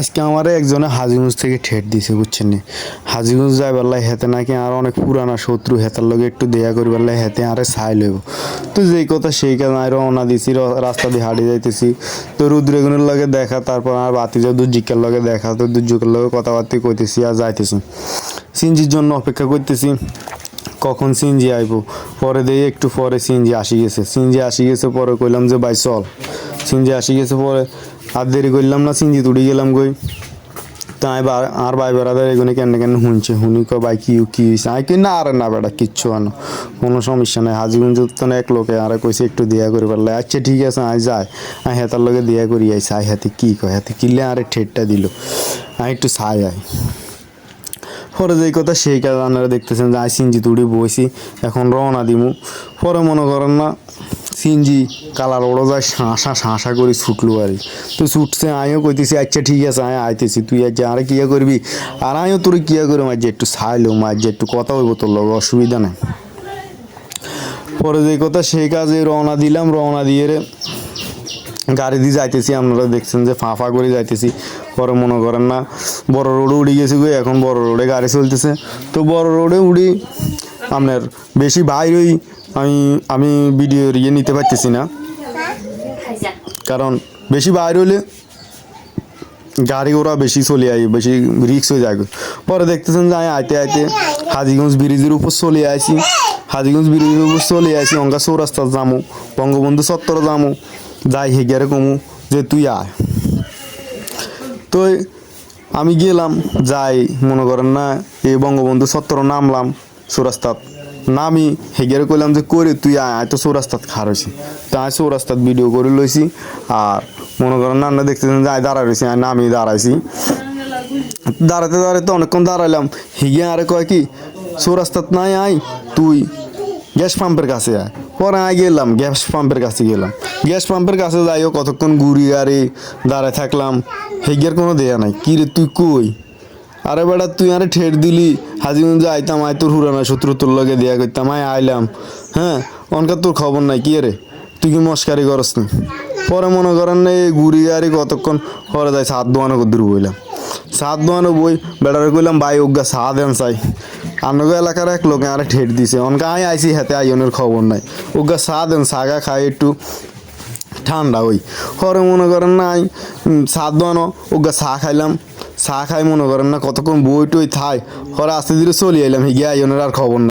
আজকে আমার একজনে হাজিগঞ্জ থেকে ঠেট দিছে, বুঝছেন নি? হাজিগঞ্জ যাই পারলাই হেতে নাকি আর অনেক পুরানা শত্রু হেতার লগে একটু দেয়া করি পারলাই হেতে আরে সাই লইব। তো যেই কথা সেই কাজ আমি রওনা দিছি রাস্তা দিয়ে হাঁটি যাইতেছি। তো রুদ্রেগুনের লগে দেখা, তারপর আর বাতি যা দুর্জিকের লগে দেখা, তো দুর্যোগের লগে কথাবার্তা কইতেছি আর যাইতেছি। সিনজির জন্য অপেক্ষা করতেছি, কখন সিনজি আইব? পরে দিয়ে একটু পরে সিনজি আসি গেছে। সিনজি আসি গেছে পরে কইলাম যে, ভাই চল। সিনজি আসি গেছে পরে আর দেরি করলাম না সিনজি তুড়ি গেলাম গই তাই বা আর ভাই বেড়াদের এগুলো কেন কেন শুনছে শুনি কো ভাই, কি কি হয়েছে আই কি না আরে না বেড়া, কিচ্ছু আনো কোনো সমস্যা নাই। হাজিগঞ্জ তো এক লোকে আরে কইছে, একটু দিয়া করে। পারলে আচ্ছা ঠিক আছে আই যাই আই হেতার লগে দিয়া করি আইসা আই হাতে কি কয়? হাতে কিনলে আরে ঠেটটা দিল। আই একটু ছাই আই পরে যেই কথা, সেই কাজ আপনারা দেখতেছেন যে আই সিনজি তুড়ি বইছি, এখন রওনা দিমু। পরে মনে করেন না সিনজি, কালার ওড়ো যায়, শাঁসা শাঁসা করে ছুটলো আর। তো ছুটছে আমিও কইতেছি আচ্ছা ঠিক আছে আমি আইতেছি। তুই আচ্ছা আরে কিয়া করবি? আর আমিও তোর কিয়া করি মাঝে একটু ছাইলো, মাঝে একটু কথা হইব তোর লগে, অসুবিধা নেই। পরে যে কথা, সেই কাজে রওনা দিলাম, রওনা দিয়ে রে গাড়ি দিয়ে যাইতেছি। আপনারা দেখছেন যে ফাঁফা করে যাইতেছি। পরে মনে করেন না, বড় রোডে উড়ে গেছি গো, এখন বড় রোডে গাড়ি চলতেছে। তো বড় রোডে উড়ি আপনার বেশি বাইরেই আমি আমি ভিডিও ইয়ে নিতে পারতেছি না। কারণ বেশি বাইরে হলে গাড়ি ওরা বেশি চলে আই বেশি রিক্স হয়ে যায়। পরে দেখতেছেন যে আমি আইতে আইতে হাজিগঞ্জ ব্রিজের উপর চলে আসি হাজিগঞ্জ ব্রিজের উপর চলে আসি অঙ্কা চৌরাস্তা যামু, বঙ্গবন্ধু চত্বর যামু, যাই হেগিয়ারে কমু, যে তুই আয়। তো আমি গেলাম, যাই, মনে করেন না, এই বঙ্গবন্ধু চত্বর নামলাম। চৌরাস্তাত নামি হেগিয়ারে কইলাম যে করে তুই আয় আয় তো চৌরাস্তাত খার হয়েছি তা আমি চৌরাস্তাত ভিডিও করে লইছি আর মনে করেন না না দেখতেছেন যে আয় দাঁড়াই রয়েছি আমি নামি দাঁড়াইছি। দাঁড়াতে দাঁড়াতে অনেকক্ষণ দাঁড়াইলাম। হিগে আরে কয় কি, চৌরাস্তাত নাই আয় তুই গ্যাস পাম্পের কাছে আয়। পরে আয় গেলাম, গ্যাস পাম্পের কাছে গেলাম। গ্যাস পাম্পের কাছে যাইও, কতক্ষণ ঘুরি আরে দাঁড়ায় থাকলাম। হেগিয়ার কোনো দেয়া নাই। কি রে, তুই কই? আরে বেটা, তুই আরে ঠেট দিলি। হাজিগঞ্জে আইতাম, আয় তোর হুরানা শত্রু তোর লগে দেয়া করতাম আয় আইলাম। হ্যাঁ? অনকার তোর খবর নাই, কি রে তুই কি মস্কারি করস না? পরে মনে করেন না, এই ঘুরি আরে কতক্ষণ পরে যাই, সাত দোয়ানো কদ্দুর বইলাম সাত দোয়ানো বই, বেটারে কইলাম, ভাই, ওগা সা দেন চাই। আনগো এলাকার এক লোকে আরে ঠেট দিছে। অনকা আই আইসি হাতে আইনের খবর নাই। ওগা সা দেন সাগা খাই একটু ঠান্ডা ওই পরে মনে করেন না আই সাত দোয়ানো, ওগা চা খাইলাম। চা খাই মনে করেন না, কতক্ষণ বই টই থাই ওরা আস্তে ধীরে চলে এলাম হিগে আইনের আর খবর নাই।